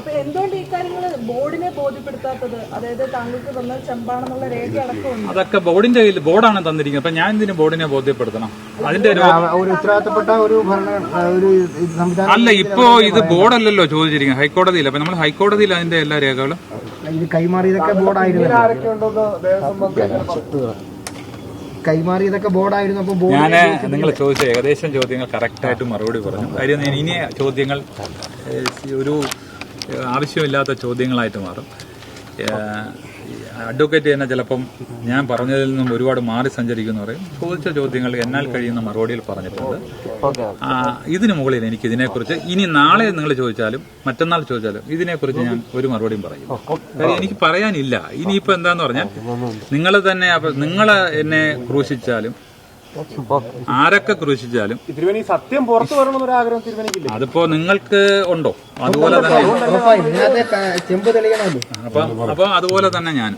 അപ്പൊ എന്തുകൊണ്ട് ഈ കാര്യങ്ങൾ ബോർഡിനെ ബോധ്യപ്പെടുത്താത്തത്? അതായത് താങ്കൾക്ക് തന്ന ചെമ്പാണെന്നുള്ള രേഖ അടക്കം അതൊക്കെ ബോർഡിന്റെ കയ്യിൽ ബോർഡാണ് തന്നിരിക്കുന്നത്. അപ്പൊ ഞാൻ എന്തിനു ബോർഡിനെ ബോധ്യപ്പെടുത്തണം. അതിന്റെ ഒരു ഉത്തരവാദിത്തപ്പെട്ട ഒരു ഭരണ ഒരു ഇത് അല്ല ഇപ്പോ ഇത് ബോർഡല്ലല്ലോ ചോദിച്ചിരിക്കുന്നത്. ഹൈക്കോടതിയിൽ. അപ്പൊ നമ്മൾ ഹൈക്കോടതിയിൽ അതിന്റെ എല്ലാ രേഖകളും ഇത് കൈമാറിയതൊക്കെ ബോർഡായിരുന്നു. കൈമാറിയതൊക്കെ ബോർഡായിരുന്നു അപ്പൊ ബോർഡ് ഞാൻ നിങ്ങൾ ചോദിച്ച ഏകദേശം ചോദ്യങ്ങൾ കറക്റ്റായിട്ട് മറുപടി പറഞ്ഞു. കാര്യം ഞാൻ ഇനി ചോദ്യങ്ങൾ ഒരു ആവശ്യമില്ലാത്ത ചോദ്യങ്ങളായിട്ട് മാറും. അഡ്വക്കേറ്റ് തന്നെ ചിലപ്പം ഞാൻ പറഞ്ഞതിൽ നിന്നും ഒരുപാട് മാറി സഞ്ചരിക്കുന്നു പറയും. ചോദിച്ച ചോദ്യങ്ങൾ എന്നാൽ കഴിയുന്ന മറുപടിയിൽ പറഞ്ഞിട്ടുണ്ട്. ഇതിനു മുകളിൽ എനിക്ക് ഇതിനെക്കുറിച്ച് ഇനി നാളെ നിങ്ങൾ ചോദിച്ചാലും മറ്റന്നാൾ ചോദിച്ചാലും ഇതിനെക്കുറിച്ച് ഞാൻ ഒരു മറുപടിയും പറയും കാര്യം എനിക്ക് പറയാനില്ല. ഇനിയിപ്പോ എന്താന്ന് പറഞ്ഞാൽ നിങ്ങൾ തന്നെ നിങ്ങൾ എന്നെ ക്രൂശിച്ചാലും ആരൊക്കെ ക്രൂശിച്ചാലും തിരുവനി സത്യം പുറത്തു വരണമെന്നൊരു ആഗ്രഹം തിരുവനിക്കില്ല? അതിപ്പോ നിങ്ങൾക്ക് ഉണ്ടോ? അതുപോലെ തന്നെ അപ്പൊ അതുപോലെ തന്നെ ഞാൻ